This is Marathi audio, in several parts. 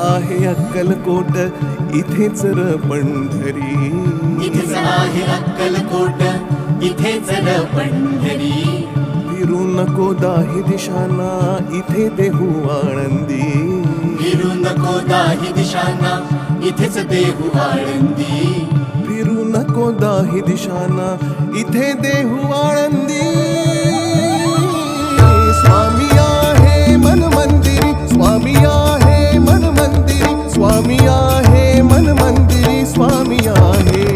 आहे अक्कलकोट. इथेच र पंढरी. इथेच आहे अक्कलकोट. इथेच र पंढरी. फिरू नको दाही दिशांना. इथे देहू आळंदी. फिरू नको दाही दिशांना. इथेच देहू आळंदी. फिरू नको दाही दिशांना. इथे देहू आळंदी. मन मंदिरी स्वामी आहे.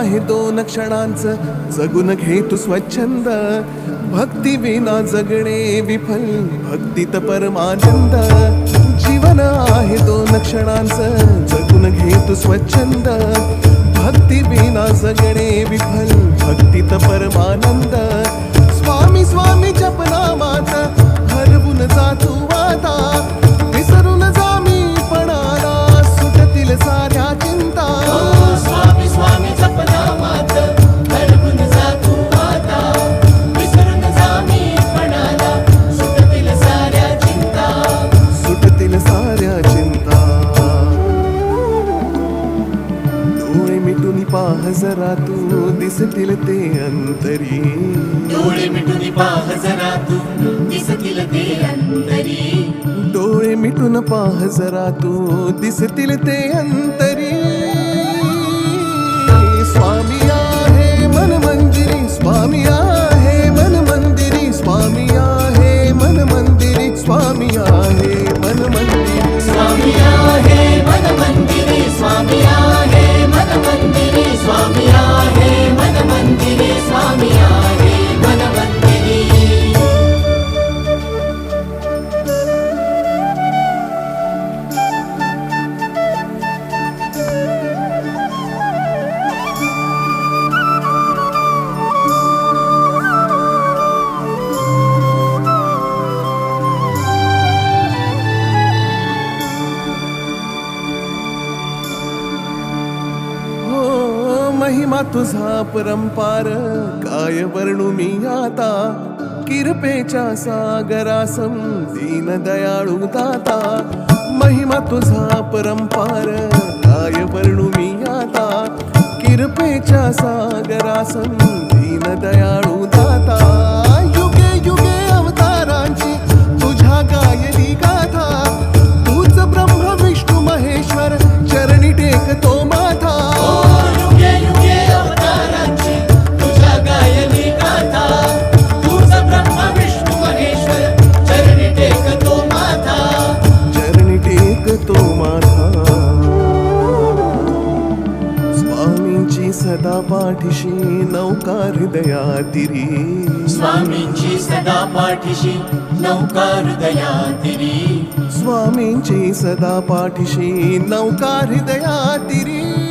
आहे दोन क्षणांचं. जगून घे तू स्वच्छंद. भक्ती विना जगणे विफल. भक्तीत परमानंद. जीवन आहे दोन क्षणांचं. जगून घे तू स्वच्छंद. भक्ती विना जगणे विफल. भक्तीत परमानंद. स्वामी स्वामी जरा तू दिसतील ते अंतरी. डोळे मिटून पाह जरा तू दिसतील ते अंतरी. डोळे मिटून पाह जरा तू दिसतील ते अंतरी. महिमा तुझा परंपार काय वर्णू मी आता? किरपेच्या सागरासम दीन दयाळू दाता. महिमा तुझा परंपार काय वर्णू मी आता? किरपेच्या सागरासम दीन दयाळू दाता. स्वामींची सदा पाठीशी नौका हृदयातिरी. स्वामींची सदा पाठीशी नौका हृदयातिरी. स्वामींची सदा पाठीशी नौका हृदयातिरी.